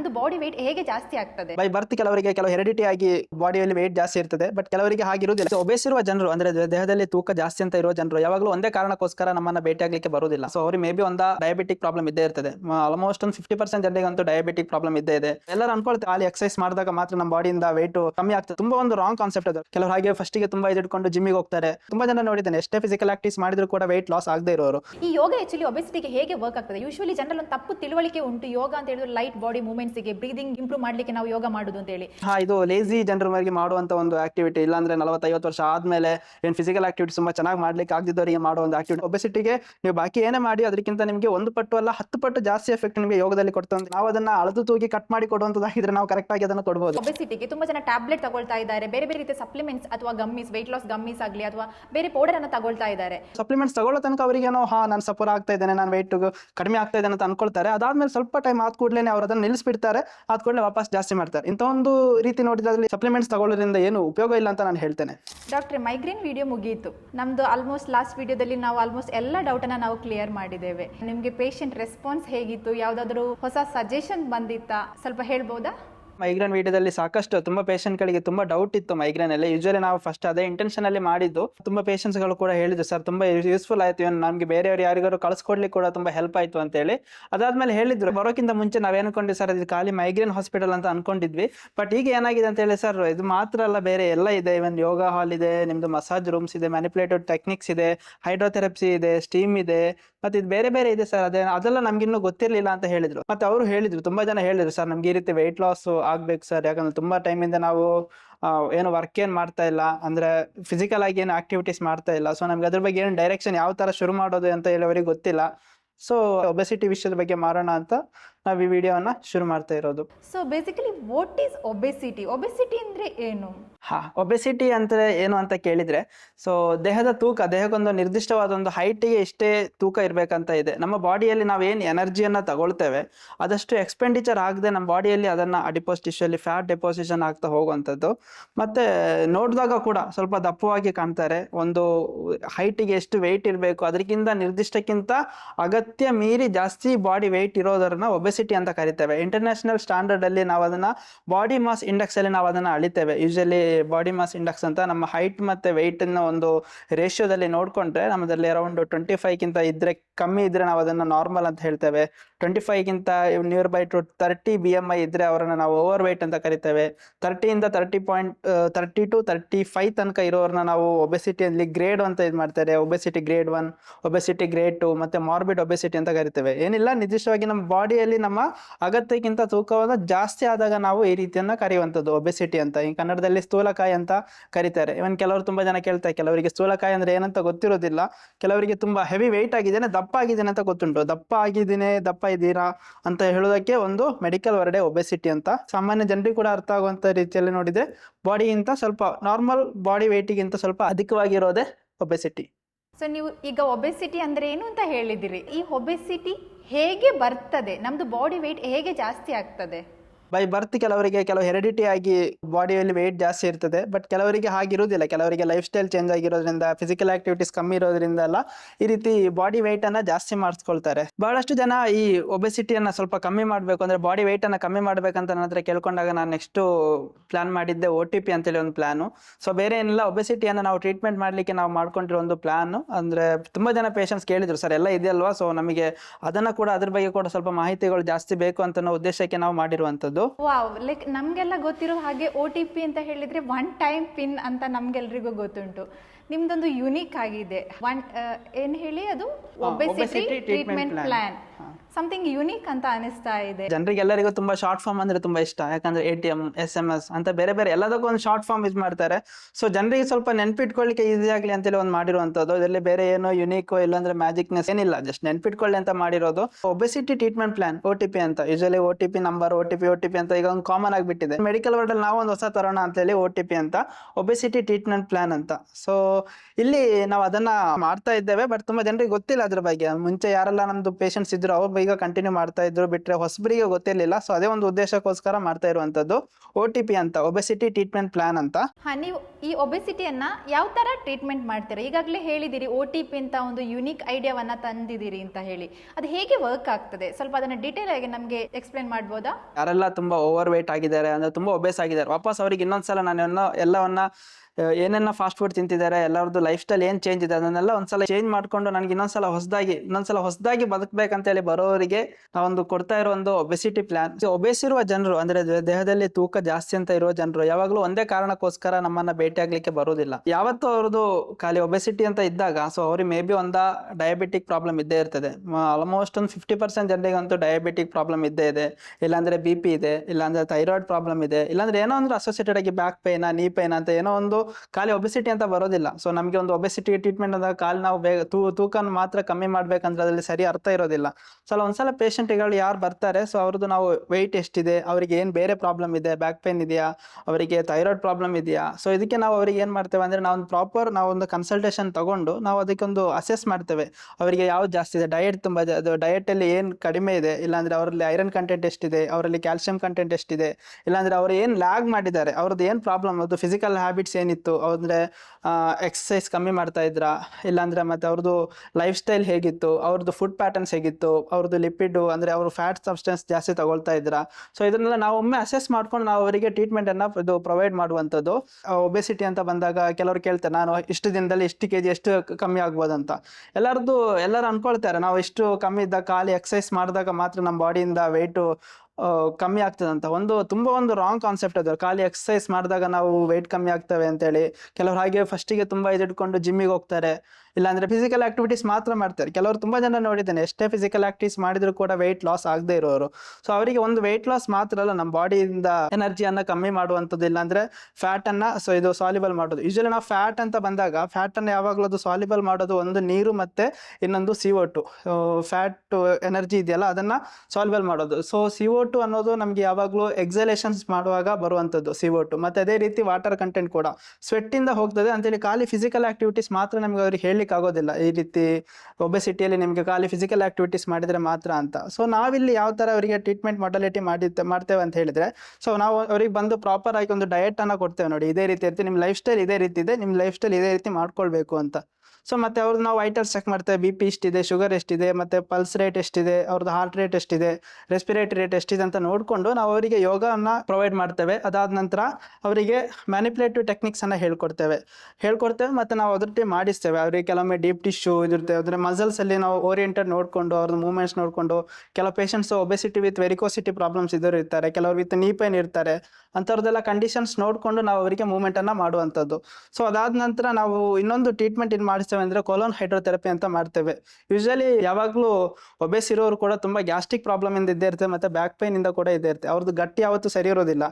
ನಮ್ದು body white ಹೇಗೆ ಜಾಸ್ತಿ ಆಗ್ತದೆ? ಬೈ ಬರ್ತ್ ಕೆಲವರಿಗೆ ಕೆಲವು ಹೆರಿಡಿಟಿ ಆಗಿ ಬಾಡಿಯಲ್ಲಿ ವೇಟ್ ಜಾಸ್ತಿ ಇರ್ತದೆ ಬಟ್ ಕೆಲವರಿಗೆ ಹಾಗಿರುವುದಿಲ್ಲ. ಒಬೇಸ್ ಇರುವ ಜನರು ಅಂದ್ರೆ ದೇಹದಲ್ಲಿ ತೂಕ ಜಾಸ್ತಿ ಅಂತ ಇರುವ ಜನರು ಯಾವಾಗಲೂ ಒಂದೇ ಕಾರಣಕ್ಕೋಸ್ಕರ ನಮ್ಮನ್ನ ಭೇಟಿ ಆಗ್ಲಿಕ್ಕೆ ಬರುವುದಿಲ್ಲ. ಸೊ ಅವ್ರಿಗೆ ಮೇ ಬಿ ಒಂದ ಡಯಾಬಿಟಿಕ್ ಪ್ರಾಬ್ಲಮ್ ಇದ್ದೇ ಇರ್ತದೆ. ಆಲ್ಮೋಸ್ಟ್ ಒಂದು ಫಿಫ್ಟಿ ಪರ್ಸೆಂಟ್ ಜನರಿಗಂತೂ ಡಯಾಬಿಟಿಕ್ ಪ್ರಾಬ್ಲಮ್ ಇದ್ದೇ ಇದೆ. ಎಲ್ಲರೂ ಅನ್ಕೊಳ್ತಾರೆ ಅಲ್ಲಿ ಎಕ್ಸೈಸ್ ಮಾಡಿದಾಗ ಮಾತ್ರ ನಮ್ಮ ಬಾಡಿಯಿಂದ ವೈಟ್ ಕಮ್ಮಿ ಆಗ್ತದೆ. ತುಂಬಾ ಒಂದು ರಾಂಗ್ ಕಾನ್ಸೆಪ್ಟ್ ಅದು. ಕೆಲವರು ಹಾಗೆ ಫಸ್ಟ್ಗೆ ತುಂಬಾ ಇದಿಟ್ಕೊಂಡು ಜಿಮ್ಮಿಗೆ ಹೋಗ್ತಾರೆ. ತುಂಬಾ ಜನ ನೋಡಿದ್ದೇನೆ ಎಷ್ಟೇ ಫಿಸಿಕಲ್ ಆಕ್ಟಿವ್ಸ್ ಮಾಡಿದ್ರು ಕೂಡ ವೇಟ್ ಲಾಸ್ ಆಗದೆ ಇರೋರು. ಈ ಯೋಗ ಆಕ್ಚುಲಿ ಒಬೆಸಿಟಿಗೆ ಹೇಗೆ ವರ್ಕ್ ಆಗ್ತದೆ? ಯೂಶುವಲಿ ಜನರಲ್ಲಿ ಒಂದು ತಪ್ಪು ತಿಳುವಳಿಕೆ ಉಂಟು ಯೋಗ ಅಂತ ಹೇಳಿದ್ರೆ ಲೈಟ್ ಬಾಡಿ ಮೂವ್ಮೆಂಟ್ಸ್ಗೆ ಬ್ರೀದಿಂಗ್ ಇಂಪ್ರೂವ್ ಮಾಡ್ಲಿಕ್ಕೆ ನಾವು ಯೋಗ ಮಾಡುದು ಅಂತ ಹೇಳಿ. ಹಾ ಇದು ಲೇಜಿ ಜನರ ಮೇಲೆ ಮಾಡುವಂತ ಒಂದು ಆಕ್ಟಿವಿಟಿ ಇಲ್ಲಾಂದ್ರೆ ನಲವತ್ತೈವತ್ತು ವರ್ಷ ಆದ್ಮೇಲೆ ಏನ್ ಫಿಸಿಕಲ್ ಆಕ್ಟಿವಿಟಿ ತುಂಬಾ ಚೆನ್ನಾಗಿ ಮಾಡ್ಲಿಕ್ಕೆ ಆಗದಿದ್ದವರಿಗೆ ಮಾಡುವ ಒಂದು ಆಕ್ಟಿವಿಟಿ ಒಬೆಸಿಟಿಗೆ ನೀವು ಬಾಕಿ ಏನೇ ಮಾಡಿ ಅದಕ್ಕಿಂತ ನಿಮಗೆ ಒಂದು ಪಟ್ಟು ಅಲ್ಲ ಹತ್ತು ಪಟ್ಟು ಜಾಸ್ತಿ ಎಫೆಕ್ಟ್ ನಿಮಗೆ ಯೋಗದಲ್ಲಿ ಕೊಡ್ತಾ ನಾವು ಅದನ್ನ ಅಳದು ತೂಗಿ ಕಟ್ ಮಾಡಿ ಕೊಡುವಂತದ್ದಾಗಿದ್ರೆ ನಾವು ಕರೆಕ್ಟ್ ಆಗಿ ಅದನ್ನ ಕೊಡಬಹುದು ಒಬೆಸಿಟಿಗೆ ತುಂಬಾ ಜನ ಟ್ಯಾಬ್ಲೆಟ್ ತಗೊಳ್ತಾ ಇದ್ದಾರೆ. ಬೇರೆ ಬೇರೆ ರೀತಿಯ ಸಪ್ಲಿಮೆಂಟ್ಸ್ ಅಥವಾ ಗಮ್ಮೀಸ್ weight ಲಾಸ್ ಗಮ್ಮೀಸ್ ಆಗಲಿ ಅಥವಾ ಬೇರೆ ಪೌಡರ್ ಅನ್ನ ತಗೊಳ್ತಾ ಇದ್ದಾರೆ. ಸಪ್ಲಿಮೆಂಟ್ಸ್ ತಗೊಳ್ಳೋ ತನಕ ಅವರಿಗೇನೋ ಹಾ ನಾನು ಸಪೋರ್ ಆಗ್ತಾ ಇದ್ದೇನೆ ನಾನು ವೆಯ್ಟ್ ಕಡಿಮೆ ಆಗ್ತಾ ಇದ್ದೇನೆ ಅಂತ ಅನ್ಕೊಳ್ತಾರೆ. ಅದಾದ್ಮೇಲೆ ಸ್ವಲ್ಪ ಟೈಮ್ ಆದ ಕೂಡಲೇ ಅವ್ರು ಅದನ್ನ ನಿಲ್ಲಿಸ್ಬಿಡ್ತಾರೆ. ಆದ ಕೂಡಲೇ ವಾಪಸ್ ಜಾಸ್ತಿ ಮಾಡ್ತಾರೆ. ಇಂಥ ಒಂದು ರೀತಿ ನೋಡಿದ್ರೆ ಸಪ್ಲಿಮೆಂಟ್ಸ್ ತಗೊಳ್ಳೋದ್ರಿಂದ ಏನು ಉಪಯೋಗ ಇಲ್ಲ ಅಂತ ನಾನು ಹೇಳ್ತೇನೆ. ಡಾಕ್ಟ್ರೆ ಮೈಗ್ರೇನ್ ವಿಡಿಯೋ ಮುಗಿಯಿತು ನಮ್ದು ಆಲ್ಮೋಸ್ಟ್ ಲಾಸ್ಟ್ ವಿಡಿಯೋದಲ್ಲಿ ನಾವು ಆಲ್ಮೋಸ್ಟ್ ಎಲ್ಲ ಡೌಟನ್ನು ನಾವು ಕ್ಲಿಯರ್ ಮಾಡಿದ್ದೇವೆ. ನಿಮಗೆ ಪೇಷಂಟ್ ರೆಸ್ಪಾನ್ಸ್ ಹೇಗಿತ್ತು? ಯಾವುದಾದ್ರೂ ಹೊಸ ಸಜೆಷನ್ ಬಂದಿತ್ತಾ? ಸ್ವಲ್ಪ ಹೇಳ್ಬೋದಾ? ಮೈಗ್ರೇನ್ ವಿಡಿಯೋದಲ್ಲಿ ಸಾಕಷ್ಟು ತುಂಬಾ ಪೇಷಂಟ್ ಗಳಿಗೆ ತುಂಬಾ ಡೌಟ್ ಇತ್ತು ಮೈಗ್ರೇನ್ ಅಲ್ಲಿ. ಯೂಶಲಿ ನಾವು ಫಸ್ಟ್ ಅದೇ ಇಂಟೆನ್ಷನ್ ಅಲ್ಲಿ ಮಾಡಿದ್ದು. ತುಂಬಾ ಪೇಷಂಟ್ಸ್ಗಳು ಕೂಡ ಹೇಳಿದ್ರು, ಸರ್, ತುಂಬಾ ಯೂಸ್ಫುಲ್ ಆಯ್ತು. ನಮ್ಗೆ ಬೇರೆಯವ್ರು ಯಾರಿಗಾರು ಕಳ್ಸ್ಕೊಡ್ಲಿಕ್ಕೆ ಕೂಡ ತುಂಬಾ ಹೆಲ್ಪ್ ಆಯ್ತು ಅಂತ ಹೇಳಿ. ಅದಾದ್ಮೇಲೆ ಹೇಳಿದ್ರು, ಬರೋಕ್ಕಿಂತ ಮುಂಚೆ ನಾವ್ ಅನ್ಕೊಂಡ್ವಿ ಸರ್? ಇದು ಖಾಲಿ ಮೈಗ್ರೇನ್ ಹಾಸ್ಪಿಟಲ್ ಅಂತ ಅನ್ಕೊಂಡಿದ್ವಿ. ಬಟ್ ಈಗ ಏನಾಗಿದೆ ಅಂತ ಹೇಳಿ ಸರ್, ಇದು ಮಾತ್ರ ಅಲ್ಲ, ಬೇರೆ ಎಲ್ಲ ಇದೆ. ಇವನ್ ಯೋಗ ಹಾಲ್ ಇದೆ, ನಿಮ್ದು ಮಸಾಜ್ ರೂಮ್ಸ್ ಇದೆ ಮ್ಯಾನಿಪುಲೇಟೆಡ್ ಟೆಕ್ನಿಕ್ಸ್ ಇದೆ ಹೈಡ್ರೋಥೆರಪಿ ಇದೆ ಸ್ಟೀಮ್ ಇದೆ. ಮತ್ತೆ ಇದು ಬೇರೆ ಬೇರೆ ಇದೆ ಸರ್. ಅದೇ, ಅದೆಲ್ಲ ನಮ್ಗೆ ಗೊತ್ತಿರಲಿಲ್ಲ ಗೊತ್ತಿರ್ಲಿಲ್ಲ ಅಂತ ಹೇಳಿದ್ರು. ಮತ್ತೆ ಅವರು ಹೇಳಿದ್ರು, ತುಂಬಾ ಜನ ಹೇಳಿದ್ರು, ಸರ್, ನಮ್ಗೆ ಈ ರೀತಿ ವೆಯ್ಟ್ ಲಾಸ್ ಆಗ್ಬೇಕು ಸರ್ ಯಾಕಂದ್ರೆ ತುಂಬಾ ಟೈಮಿಂದ ನಾವು ಏನು ವರ್ಕ್ ಏನ್ ಮಾಡ್ತಾ ಇಲ್ಲ. ಅಂದ್ರೆ ಫಿಸಿಕಲ್ ಆಗಿ ಏನು ಆಕ್ಟಿವಿಟೀಸ್ ಮಾಡ್ತಾ ಇಲ್ಲ. ಸೊ ನಮ್ಗೆ ಅದ್ರ ಬಗ್ಗೆ ಏನು ಡೈರೆಕ್ಷನ್ ಯಾವ ತರ ಶುರು ಮಾಡೋದು ಅಂತ ಹೇಳಿ ಗೊತ್ತಿಲ್ಲ. ಸೊ ಒಬೆಸಿಟಿ ವಿಷಯದ ಬಗ್ಗೆ ಮಾಡೋಣ ಅಂತ ನಾವು ಈ ವಿಡಿಯೋನ ಶುರು ಮಾಡ್ತಾ ಇರೋದು. So basically what is obesity obesity ಅಂದ್ರೆ ಏನು? ಹಾ ಒಬೆಸಿಟಿ ಅಂದ್ರೆ ಏನು ಅಂತ ಕೇಳಿದ್ರೆ ಸೊ ದೇಹದ ತೂಕ ದೇಹಕ್ಕೊಂದು ನಿರ್ದಿಷ್ಟವಾದ ಒಂದು ಹೈಟಿಗೆ ಇಷ್ಟೇ ತೂಕ ಇರಬೇಕಂತ ಇದೆ. ನಮ್ಮ ಬಾಡಿಯಲ್ಲಿ ನಾವು ಏನು ಎನರ್ಜಿಯನ್ನ ತಗೊಳ್ತೇವೆ ಅದಷ್ಟು ಎಕ್ಸ್ಪೆಂಡಿಚರ್ ಆಗದೆ ನಮ್ಮ ಬಾಡಿಯಲ್ಲಿ ಅದನ್ನ ಅಡಿಪೋಸ್ ಟಿಶ್ಯೂಲಿ ಫ್ಯಾಟ್ ಡೆಪೋಸಿಷನ್ ಆಗ್ತಾ ಹೋಗುವಂಥದ್ದು. ಮತ್ತೆ ನೋಡಿದಾಗ ಕೂಡ ಸ್ವಲ್ಪ ದಪ್ಪವಾಗಿ ಕಾಣ್ತಾರೆ. ಒಂದು ಹೈಟಿಗೆ ಎಷ್ಟು ವೆಯ್ಟ್ ಇರಬೇಕು ಅದಕ್ಕಿಂತ ನಿರ್ದಿಷ್ಟಕ್ಕಿಂತ ಅಗತ್ಯ ಮೀರಿ ಜಾಸ್ತಿ ಬಾಡಿ ವೆಯ್ಟ್ ಇರೋದನ್ನ ಒಬೆಸಿಟಿ ಅಂತ ಕರಿತೇವೆ. ಇಂಟರ್ನ್ಯಾಷನಲ್ ಸ್ಟ್ಯಾಂಡರ್ಡ್ ಅಲ್ಲಿ ನಾವು ಅದನ್ನ ಬಾಡಿ ಮಾಸ್ ಇಂಡೆಕ್ಸ್ ಅಲ್ಲಿ ನಾವು ಅದನ್ನ ಅಳಿತೇವೆ. ಯೂಶಲಿ ಬಾಡಿ ಮಾಸ್ ಇಂಡೆಕ್ಸ್ ಅಂತ ನಮ್ಮ ಹೈಟ್ ಮತ್ತೆ ವೆಯ್ಟ್ ಅನ್ನ ಒಂದು ರೇಷಿಯೋದಲ್ಲಿ ನೋಡ್ಕೊಂಡ್ರೆ ನಮ್ಮದಲ್ಲಿ ಅರೌಂಡ್ ಟ್ವೆಂಟಿ ಫೈವ್ಗಿಂತ ಇದ್ರೆ ಕಮ್ಮಿ ಇದ್ರೆ ನಾವು ಅದನ್ನ ನಾರ್ಮಲ್ ಅಂತ ಹೇಳ್ತೇವೆ. Twenty ಫೈವ್ಗಿಂತ near by to thirty B M I ಇದ್ರೆ ಅವರನ್ನ ನಾವು ಓವರ್ ವೆಯ್ಟ್ ಅಂತ ಕರಿತೇವೆ. ತರ್ಟಿಯಿಂದ thirty point thirty two thirty five ತನಕ ಇರೋರನ್ನ ನಾವು ಒಬೆಸಿಟಿಯಲ್ಲಿ ಗ್ರೇಡ್ ಅಂತ ಇದು ಮಾಡ್ತಾರೆ obesity grade one obesity grade two ಮತ್ತೆ ಮಾರ್ಬಿಡ್ ಒಬೆಸಿಟಿ ಅಂತ ಕರಿತೇವೆ. ಏನಿಲ್ಲ, ನಿರ್ದಿಷ್ಟವಾಗಿ ನಮ್ಮ ಬಾಡಿಯಲ್ಲಿ ನಮ್ಮ ಅಗತ್ಯಕ್ಕಿಂತ ತೂಕವನ್ನು ಜಾಸ್ತಿ ಆದಾಗ ನಾವು ಈ ರೀತಿಯನ್ನ ಕರೆಯುವಂಥದ್ದು ಒಬೆಸಿಟಿ ಅಂತ. ಈ ಕನ್ನಡದಲ್ಲಿ ಸ್ಥೂಲಕಾಯಿ ಅಂತ ಕರೀತಾರೆ. ಇವನ್ ಕೆಲವರು ತುಂಬಾ ಜನ ಕೇಳ್ತಾರೆ, ಕೆಲವರಿಗೆ ಸ್ಥೂಲಕಾಯಿ ಅಂದ್ರೆ ಏನಂತ ಗೊತ್ತಿರೋದಿಲ್ಲ. ಕೆಲವರಿಗೆ ತುಂಬಾ ಹೆವಿ ವೆಯ್ಟ್ ಆಗಿದ್ದೇನೆ, ದಪ್ಪ ಆಗಿದ್ದೇನೆ ಅಂತ ಗೊತ್ತುಂಟು. ದಪ್ಪ ಆಗಿದ್ದೀನಿ, ದಪ್ಪ ಇದ್ದೀರಾ ಅಂತ ಹೇಳೋದಕ್ಕೆ ಒಂದು ಮೆಡಿಕಲ್ ವರ್ಡೆ ಒಬೆಸಿಟಿ ಅಂತ. ಸಾಮಾನ್ಯ ಜನರಿಗೆ ಕೂಡ ಅರ್ಥ ಆಗುವಂತ ರೀತಿಯಲ್ಲಿ ನೋಡಿದ್ರೆ ಬಾಡಿಗಿಂತ ಸ್ವಲ್ಪ ನಾರ್ಮಲ್ ಬಾಡಿ ವೆಯ್ಟಿಗಿಂತ ಸ್ವಲ್ಪ ಅಧಿಕವಾಗಿರೋದೇ ಒಬೆಸಿಟಿ ಸೊ ನೀವು ಈಗ ಒಬೆಸಿಟಿ ಅಂದ್ರೆ ಏನು ಅಂತ ಹೇಳಿದಿರಿ. ಈ ಒಬೆಸಿಟಿ ಹೇಗೆ ಬರ್ತದೆ? ನಮ್ದು ಬಾಡಿ ವೆಯ್ಟ್ ಹೇಗೆ ಜಾಸ್ತಿ ಆಗ್ತದೆ? ಬೈ ಬರ್ತ್ ಕೆಲವರಿಗೆ ಕೆಲವು ಹೆರಿಡಿಟಿ ಆಗಿ ಬಾಡಿಯಲ್ಲಿ ವೆಯ್ಟ್ ಜಾಸ್ತಿ ಇರ್ತದೆ. ಬಟ್ ಕೆಲವರಿಗೆ ಹಾಗಿರುವುದಿಲ್ಲ. ಕೆಲವರಿಗೆ ಲೈಫ್ ಸ್ಟೈಲ್ ಚೇಂಜ್ ಆಗಿರೋದ್ರಿಂದ ಫಿಸಿಕಲ್ ಆಕ್ಟಿವಿಟೀಸ್ ಕಮ್ಮಿ ಇರೋದ್ರಿಂದ ಎಲ್ಲ ಈ ರೀತಿ ಬಾಡಿ ವೆಯ್ಟ್ ಅನ್ನ ಜಾಸ್ತಿ ಮಾಡಿಸ್ಕೊಳ್ತಾರೆ. ಬಹಳಷ್ಟು ಜನ ಈ ಒಬೆಸಿಟಿಯನ್ನ ಸ್ವಲ್ಪ ಕಮ್ಮಿ ಮಾಡಬೇಕು ಅಂದ್ರೆ ಬಾಡಿ ವೆಯ್ಟ್ ಅನ್ನ ಕಮ್ಮಿ ಮಾಡ್ಬೇಕಂತ ನನ್ನ ಹತ್ರ ಕೇಳ್ಕೊಂಡಾಗ ನಾನು ನೆಕ್ಸ್ಟ್ ಪ್ಲಾನ್ ಮಾಡಿದ್ದೆ ಒ ಟಿ ಪಿ ಅಂತೇಳಿ ಒಂದು ಪ್ಲಾನು ಸೊ ಬೇರೆ ಏನಿಲ್ಲ ಒಬೆಸಿಟಿಯನ್ನು ನಾವು ಟ್ರೀಟ್ಮೆಂಟ್ ಮಾಡ್ಲಿಕ್ಕೆ ನಾವು ಮಾಡ್ಕೊಂಡಿರೋ ಒಂದು ಪ್ಲಾನ್ ಅಂದ್ರೆ ತುಂಬಾ ಜನ ಪೇಷಂಟ್ಸ್ ಕೇಳಿದ್ರು, ಸರ್, ಎಲ್ಲ ಇದೆಯಲ್ವಾ? ಸೊ ನಮಗೆ ಅದನ್ನ ಕೂಡ, ಅದ್ರ ಬಗ್ಗೆ ಕೂಡ ಸ್ವಲ್ಪ ಮಾಹಿತಿಗಳು ಜಾಸ್ತಿ ಬೇಕು ಅಂತ ಉದ್ದೇಶಕ್ಕೆ ನಾವು ಮಾಡಿರುವಂತದ್ದು ವಾವ್ ಲೈಕ್ ನಮಗೆಲ್ಲ ಗೊತ್ತಿರೋ ಹಾಗೆ ಒ ಟಿ ಪಿ ಅಂತ ಹೇಳಿದ್ರೆ ಒನ್ ಟೈಮ್ ಪಿನ್ ಅಂತ ನಮ್ಗೆಲ್ರಿಗೂ ಗೊತ್ತುಂಟು. ನಿಮ್ದೊಂದು ಯುನೀಕ್ ಆಗಿದೆ. ಒನ್ ಏನು ಹೇಳಿ ಅದು? Obesity treatment plan. Something unique ಅಂತ ಅನಿಸ್ತಾ ಇದೆ. ಜನರಿಗೆ ಎಲ್ಲರಿಗೂ ತುಂಬಾ ಶಾರ್ಟ್ ಫಾರ್ಮ್ ಅಂದ್ರೆ ತುಂಬಾ ಇಷ್ಟ. ಯಾಕಂದ್ರೆ A T M S M S ಅಂತ ಬೇರೆ ಬೇರೆ ಎಲ್ಲದಕ್ಕೂ ಒಂದು ಶಾರ್ಟ್ ಫಾರ್ಮ್ ಯೂಸ್ ಮಾಡ್ತಾರೆ. ಸೊ ಜನರಿಗೆ ಸ್ವಲ್ಪ ನೆನ್ಪಿಟ್ಕೊಳ್ಳಿಕ್ಕೆ ಈಸಿ ಆಗಲಿ ಅಂತೇಳಿ ಒಂದು ಮಾಡಿರುವಂತದ್ದು ಇದರಲ್ಲಿ ಬೇರೆ ಏನೋ ಯುನೀಕ್ ಇಲ್ಲಾಂದ್ರೆ ಮ್ಯಾಜಿಕ್ನೆಸ್ ಏನಿಲ್ಲ. ಜಸ್ಟ್ ನೆನ್ಪಿಟ್ಕೊಳ್ಳಿ ಅಂತ ಮಾಡಿರೋದು. Obesity treatment plan O T P ಅಂತ. Usually O T P number O T P O T P ಅಂತ ಈಗ ಒಂದು ಕಾಮನ್ ಆಗಿಬಿಟ್ಟಿದೆ ಮೆಡಿಕಲ್ ವರ್ಡ್ ಅಲ್ಲಿ ನಾವು ಒಂದು ಹೊಸ ತರೋಣ ಅಂತೇಳಿ ಒ ಟಿ ಪಿ ಅಂತ ಒಬೆಸಿಟಿ ಟ್ರೀಟ್ಮೆಂಟ್ ಪ್ಲಾನ್ ಅಂತ. ಸೊ ಇಲ್ಲಿ ನಾವು ಅದನ್ನ ಮಾಡ್ತಾ ಇದ್ದೇವೆ ಬಟ್ ತುಂಬಾ ಜನರಿಗೆ ಗೊತ್ತಿಲ್ಲ ಅದ್ರ ಬಗ್ಗೆ. ಮುಂಚೆ ಯಾರೆಲ್ಲ ನಮ್ದು ಪೇಷಂಟ್ಸ್ ಇದ್ರು ಅವ್ರ ಈಗ ಕಂಟಿನ್ಯೂ ಮಾಡ್ತಾ ಇದ್ರು. ಬಿಟ್ರೆ ಹೊಸಬರಿಗೆ ಗೊತ್ತಿರಲಿಲ್ಲ. ಸೊ ಅದೇ ಒಂದು ಉದ್ದೇಶಕ್ಕೋಸ್ಕರ ಮಾಡ್ತಾ ಇರುವಂತದ್ದು ಒ ಟಿ ಪಿ ಅಂತ ಒಬೆಸಿಟಿ ಟ್ರೀಟ್ಮೆಂಟ್ ಪ್ಲಾನ್ ಅಂತ. ಹಾ ನೀವು ಈ ಒಬೆಸಿಟಿಯನ್ನ ಯಾವ ತರ ಟ್ರೀಟ್ಮೆಂಟ್ ಮಾಡ್ತೀರಾ? ಈಗಾಗಲೇ ಹೇಳಿದಿರಿ ಒ ಟಿ ಪಿ ಅಂತ ಒಂದು ಯುನಿಕ್ ಐಡಿಯಾವನ್ನ ತಂದಿದ್ದೀರಿ ಅಂತ ಹೇಳಿ. ಅದು ಹೇಗೆ ವರ್ಕ್ ಆಗ್ತದೆ? ಸ್ವಲ್ಪ ಅದನ್ನ ಡೀಟೇಲ್ ಆಗಿ ನಮಗೆ ಎಕ್ಸ್ಪ್ಲೇನ್ ಮಾಡ್ಬೋದಾ? ಯಾರೆಲ್ಲ ತುಂಬಾ ಓವರ್ ವೇಟ್ ಆಗಿದ್ದಾರೆ ಅಂದ್ರೆ ತುಂಬಾ ಒಬೆಸ್ ಆಗಿದ್ದಾರೆ ವಾಪಸ್ ಅವ್ರಿಗೆ ಇನ್ನೊಂದ್ಸಲ ನಾನು ಎಲ್ಲವನ್ನ ಏನೇನ ಫಾಸ್ಟ್ ಫುಡ್ ತಿಂತಿದ್ದಾರೆ ಎಲ್ಲರದ್ದು ಲೈಫ್ ಸ್ಟೈಲ್ ಏನು ಚೇಂಜ್ ಇದೆ, ಅದನ್ನೆಲ್ಲ ಒಂದ್ಸಲ ಚೇಂಜ್ ಮಾಡ್ಕೊಂಡು ನನಗೆ ಇನ್ನೊಂದ್ಸಲ ಹೊಸದಾಗಿ ಇನ್ನೊಂದ್ಸಲ ಹೊಸದಾಗಿ ಬದುಕಬೇಕಂತ ಹೇಳಿ ಬರೋರಿಗೆ ಒಂದು ಕೊಡ್ತಾ ಇರೋ ಒಂದು ಒಬೆಸಿಟಿ ಪ್ಲಾನ್ ಇರುವ ಜನರು, ಅಂದ್ರೆ ದೇಹದಲ್ಲಿ ತೂಕ ಜಾಸ್ತಿ ಅಂತ ಇರುವ ಜನರು, ಯಾವಾಗಲೂ ಒಂದೇ ಕಾರಣಕ್ಕೋಸ್ಕರ ನಮ್ಮನ್ನ ಭೇಟಿ ಆಗ್ಲಿಕ್ಕೆ ಬರೋದಿಲ್ಲ ಯಾವತ್ತು ಅವ್ರದ್ದು ಖಾಲಿ ಒಬೆಸಿಟಿ ಅಂತ ಇದ್ದಾಗ ಸೊ ಅವ್ರಿಗೆ ಮೇ ಬಿ ಒಂದ ಡಯಾಬಿಟಿಕ್ ಪ್ರಾಬ್ಲಮ್ ಇದ್ದೇ ಇರ್ತದೆ. ಆಲ್ಮೋಸ್ಟ್ ಒಂದು ಫಿಫ್ಟಿ ಪರ್ಸೆಂಟ್ ಜನರಿಗಂತೂ ಡಯಾಬಿಟಿಕ್ ಪ್ರಾಬ್ಲಮ್ ಇದ್ದೇ ಇದೆ. ಇಲ್ಲಾಂದ್ರೆ ಬಿ ಪಿ ಇದೆ, ಇಲ್ಲಾಂದ್ರೆ ಥೈರಾಯ್ಡ್ ಪ್ರಾಬ್ಲಮ್ ಇದೆ, ಇಲ್ಲಾಂದ್ರೆ ಏನೋ ಅಂದ್ರೆ ಅಸೋಸಿಯೇಟೆಡ್ ಆಗಿ ಬ್ಯಾಕ್ ಪೈನ್ ನೀ ಪೈನ್ ಅಂತ ಏನೋ ಒಂದು ಖಾಲಿ ಒಬೆಸಿಟಿ ಅಂತ ಬರೋದಿಲ್ಲ. ಸೊ ನಮಗೆ ಒಂದು ಒಬೆಸಿಟಿ ಟ್ರೀಟ್ಮೆಂಟ್ ಅಂದಾಗ ಕಾಲು ನಾವು ಬೇಗ ತೂ, ತೂಕನ ಮಾತ್ರ ಕಮ್ಮಿ ಮಾಡ್ಬೇಕಂದ್ರೆ ಅದರಲ್ಲಿ ಸರಿ ಅರ್ಥ ಇರೋದಿಲ್ಲ. ಸೊ ಒಂದ್ಸಲ ಪೇಷಂಟ್ಗಳು ಯಾರು ಬರ್ತಾರೆ ಸೊ ಅವ್ರದ್ದು ನಾವು ವೆಯ್ಟ್ ಎಷ್ಟಿದೆ, ಅವರಿಗೆ ಏನು ಬೇರೆ ಪ್ರಾಬ್ಲಮ್ ಇದೆ ಬ್ಯಾಕ್ ಪೇನ್ ಇದೆಯಾ, ಅವರಿಗೆ ಥೈರಾಯ್ಡ್ ಪ್ರಾಬ್ಲಮ್ ಇದೆಯಾ? ಸೊ ಇದಕ್ಕೆ ನಾವು ಅವ್ರಿಗೆ ಏನು ಮಾಡ್ತೇವೆ ಅಂದರೆ ನಾವು ಒಂದು ಪ್ರಾಪರ್ ನಾವು ಒಂದು ಕನ್ಸಲ್ಟೇಷನ್ ತಗೊಂಡು ನಾವು ಅದಕ್ಕೊಂದು ಅಸೆಸ್ ಮಾಡ್ತೇವೆ. ಅವರಿಗೆ ಯಾವ್ದು ಜಾಸ್ತಿ ಇದೆ? ಡಯಟ್ ತುಂಬ ಅದು ಡಯಟಲ್ಲಿ ಏನು ಕಡಿಮೆ ಇದೆ? ಇಲ್ಲಾಂದ್ರೆ ಅವರಲ್ಲಿ ಐರನ್ ಕಂಟೆಂಟ್ ಎಷ್ಟಿದೆ? ಅವರಲ್ಲಿ ಕ್ಯಾಲ್ಸಿಯಂ ಕಂಟೆಂಟ್ ಎಷ್ಟಿದೆ? ಇಲ್ಲಾಂದ್ರೆ ಅವರು ಏನು ಲ್ಯಾಗ್ ಮಾಡಿದ್ದಾರೆ? ಅವ್ರದ್ದು ಏನು ಪ್ರಾಬ್ಲಮ್ ಅದು ಫಿಸಿಕಲ್ ಹ್ಯಾಬಿಟ್ಸ್ ಏನಿತ್ತು ಅಂದ್ರೆ ಎಕ್ಸಸೈಸ್ ಕಮ್ಮಿ ಮಾಡ್ತಾ ಇದ್ರಾ? ಇಲ್ಲಾಂದ್ರೆ ಮತ್ತೆ ಅವ್ರದ್ದು ಲೈಫ್ ಸ್ಟೈಲ್ ಹೇಗಿತ್ತು? ಅವ್ರದ್ದು ಫುಡ್ ಪ್ಯಾಟರ್ನ್ಸ್ ಹೇಗಿತ್ತು? ಅವ್ರದ್ದು ಲಿಪಿಡ್ ಅಂದರೆ ಅವರು ಫ್ಯಾಟ್ ಸಬ್ಸ್ಟೆನ್ಸ್ ಜಾಸ್ತಿ ತಗೊಳ್ತಾ ಇದ್ರಾ? ಸೊ ಇದನ್ನೆಲ್ಲ ನಾವು ಒಮ್ಮೆ ಅಸೆಸ್ ಮಾಡ್ಕೊಂಡು ನಾವು ಅವರಿಗೆ ಟ್ರೀಟ್ಮೆಂಟನ್ನು ಇದು ಪ್ರೊವೈಡ್ ಮಾಡುವಂಥದ್ದು. ಒಬೆಸಿಟಿ ಅಂತ ಬಂದಾಗ ಕೆಲವರು ಕೇಳ್ತಾರೆ, ನಾನು ಇಷ್ಟು ದಿನದಲ್ಲಿ ಇಷ್ಟು ಕೆ ಜಿ ಎಷ್ಟು ಕಮ್ಮಿ ಆಗ್ಬೋದು ಅಂತ. ಎಲ್ಲರದ್ದು ಎಲ್ಲರೂ ಅನ್ಕೊಳ್ತಾರೆ, ನಾವು ಇಷ್ಟು ಕಮ್ಮಿ ಇದ್ದಾಗ ಖಾಲಿ ಎಕ್ಸಸೈಸ್ ಮಾಡಿದಾಗ ಮಾತ್ರ ನಮ್ಮ ಬಾಡಿಯಿಂದ ವೆಯ್ಟು ಕಮ್ಮಿ ಆಗ್ತದೆ ಅಂತ ಒಂದು ತುಂಬ ಒಂದು ರಾಂಗ್ ಕಾನ್ಸೆಪ್ಟ್ ಅದು. ಖಾಲಿ ಎಕ್ಸಸೈಸ್ ಮಾಡಿದಾಗ ನಾವು ವೆಯ್ಟ್ ಕಮ್ಮಿ ಆಗ್ತವೆ ಅಂತೇಳಿ. ಕೆಲವರು ಹಾಗೆ ಫಸ್ಟಿಗೆ ತುಂಬ ಇದಿಟ್ಕೊಂಡು ಜಿಮ್ಮಿಗೆ ಹೋಗ್ತಾರೆ. ಇಲ್ಲಾಂದ್ರೆ ಫಿಸಿಕಲ್ ಆಕ್ಟಿವಿಟೀಸ್ ಮಾತ್ರ ಮಾಡ್ತಾರೆ. ಕೆಲವರು ತುಂಬ ಜನ ನೋಡಿದ್ದೇನೆ, ಎಷ್ಟೇ ಫಿಸಿಕಲ್ ಆಕ್ಟಿವಿಟೀಸ್ ಮಾಡಿದ್ರು ಕೂಡ ವೆಯ್ಟ್ ಲಾಸ್ ಆಗದೆ ಇರೋರು. ಸೊ ಅವರಿಗೆ ಒಂದು ವೆಯ್ಟ್ ಲಾಸ್ ಮಾತ್ರ ಅಲ್ಲ ನಮ್ಮ ಬಾಡಿಯಿಂದ ಎನರ್ಜಿಯನ್ನು ಕಮ್ಮಿ ಮಾಡುವಂಥದ್ದು. ಫ್ಯಾಟ್ ಅನ್ನ ಸೊ ಇದು ಸಾಲಿಬಲ್ ಮಾಡೋದು. ಯೂಶಲಿ ನಾವು ಫ್ಯಾಟ್ ಅಂತ ಬಂದಾಗ ಫ್ಯಾಟ್ ಅನ್ನು ಯಾವಾಗಲೂ ಅದು ಸಾಲಿಬಲ್ ಮಾಡೋದು ಒಂದು ನೀರು ಮತ್ತೆ ಇನ್ನೊಂದು C O two fat energy ಇದೆಯಲ್ಲ, ಅದನ್ನ ಸಾಲಿಬಲ್ ಮಾಡೋದು. ಸೊ ಸಿ ಒ ಟು ಅನ್ನೋದು ನಮಗೆ ಯಾವಾಗಲೂ ಎಕ್ಸಲೇಷನ್ಸ್ ಮಾಡುವಾಗ ಬರುವಂಥದ್ದು ಸಿ ಒ ಟು ಮತ್ತೆ ಅದೇ ರೀತಿ ವಾಟರ್ ಕಂಟೆಂಟ್ ಕೂಡ. ಸ್ವೆಟ್ಟಿಂದ ಹೋಗ್ತದೆ ಅಂತೇಳಿ ಖಾಲಿ ಫಿಸಿಕಲ್ ಆಕ್ಟಿವಿಟೀಸ್ ಮಾತ್ರ ನಮಗೆ ಅವ್ರಿಗೆ ಹೇಳಲಿಕ್ಕೆ ಆಗೋದಿಲ್ಲ ಈ ರೀತಿ ಒಬೆಸಿಟಿಯಲ್ಲಿ ನಿಮಗೆ ಖಾಲಿ ಫಿಸಿಕಲ್ ಆಕ್ಟಿವಿಟೀಸ್ ಮಾಡಿದರೆ ಮಾತ್ರ ಅಂತ. ಸೊ ನಾವಿಲ್ಲಿ ಯಾವ ಥರ ಅವರಿಗೆ ಟ್ರೀಟ್ಮೆಂಟ್ ಮಾಡಲಿಟಿ ಮಾಡಿ ಮಾಡ್ತೇವೆ ಅಂತ ಹೇಳಿದ್ರೆ ಸೊ ನಾವು ಅವ್ರಿಗೆ ಬಂದು ಪ್ರಾಪರ್ ಆಗಿ ಒಂದು ಡಯೆಟನ್ನು ಕೊಡ್ತೇವೆ ನೋಡಿ. ಇದೇ ರೀತಿ ಇರ್ತೀವಿ ನಿಮ್ಮ ಲೈಫ್ ಸ್ಟೈಲ್ ಇದೇ ರೀತಿ ಇದೆ ನಿಮ್ಮ ಲೈಫ್ ಸ್ಟೈಲ್ ಇದೇ ರೀತಿ ಮಾಡ್ಕೊಳ್ಬೇಕು ಅಂತ. ಸೊ ಮತ್ತೆ ಅವ್ರದ್ದು ನಾವು ವೈಟಲ್ಸ್ ಚೆಕ್ ಮಾಡ್ತೇವೆ. ಬಿ ಪಿ ಎಷ್ಟಿದೆ ಶುಗರ್ ಎಷ್ಟಿದೆ, ಮತ್ತೆ ಪಲ್ಸ್ ರೇಟ್ ಎಷ್ಟಿದೆ, ಅವ್ರದ್ದು ಹಾರ್ಟ್ ರೇಟ್ ಎಷ್ಟಿದೆ ರೆಸ್ಪಿರೇಟರಿ ರೇಟ್ ಎಷ್ಟಿದೆ ಅಂತ ನೋಡಿಕೊಂಡು ನಾವು ಅವರಿಗೆ ಯೋಗವನ್ನು ಪ್ರೊವೈಡ್ ಮಾಡ್ತೇವೆ. ಅದಾದ ನಂತರ ಅವರಿಗೆ ಮ್ಯಾನಿಪುಲೇಟಿವ್ ಟೆಕ್ನಿಕ್ಸ್ ಅನ್ನ ಹೇಳ್ಕೊಡ್ತೇವೆ. ಹೇಳ್ಕೊಡ್ತೇವೆ ಮತ್ತೆ ನಾವು ಅದ್ರೊಟ್ಟಿಗೆ ಮಾಡಿಸ್ತೇವೆ. ಅವರಿಗೆ ಕೆಲವೊಮ್ಮೆ ಡೀಪ್ ಟಿಶ್ಯೂ ಇದಿರುತ್ತೆ ಅಂದರೆ ಮಸಲ್ಸ್ ಅಲ್ಲಿ ನಾವು ಓರಿಯೆಂಟೆಡ್ ನೋಡಿಕೊಂಡು, ಅವ್ರದ್ದು ಮೂವ್ಮೆಂಟ್ಸ್ ನೋಡಿಕೊಂಡು, ಕೆಲವು patients obesity with varicosity problems ಇದ್ದರು ಇರ್ತಾರೆ. ಕೆಲವರು ವಿತ್ ನೀ ಪೈನ್ ಇರ್ತಾರೆ. ಅಂಥವ್ರದ್ದೆಲ್ಲ ಕಂಡೀಷನ್ಸ್ ನೋಡಿಕೊಂಡು ನಾವು ಅವರಿಗೆ ಮೂವ್ಮೆಂಟ್ ಅನ್ನ ಮಾಡುವಂಥದ್ದು. ಸೊ ಅದಾದ ನಂತರ ನಾವು ಇನ್ನೊಂದು ಟ್ರೀಟ್ಮೆಂಟ್ ಏನು ಮಾಡಿಸ್ತೇವೆ. ಅಂದ್ರೆ ಕೊಲೋನ್ ಹೈಡ್ರೋಥೆರಪಿ ಅಂತ ಮಾಡ್ತೇವೆ. ಯೂಶಲಿ ಯಾವಾಗಲೂ ಒಬೇಸ್ ಇರೋರು ಕೂಡ ತುಂಬ ಗ್ಯಾಸ್ಟ್ರಿಕ್ ಪ್ರಾಬ್ಲಮ್ ಇಂದ ಇದ್ದೇ ಇರುತ್ತೆ, ಮತ್ತೆ ಬ್ಯಾಕ್ ಪೈನಿಂದ ಇಂದ ಕೂಡ ಇದ್ದೇ ಇರುತ್ತೆ. ಅವ್ರದ್ದು ಗಟ್ಟಿ ಯಾವತ್ತೂ ಸರಿ ಇರೋದಿಲ್ಲ.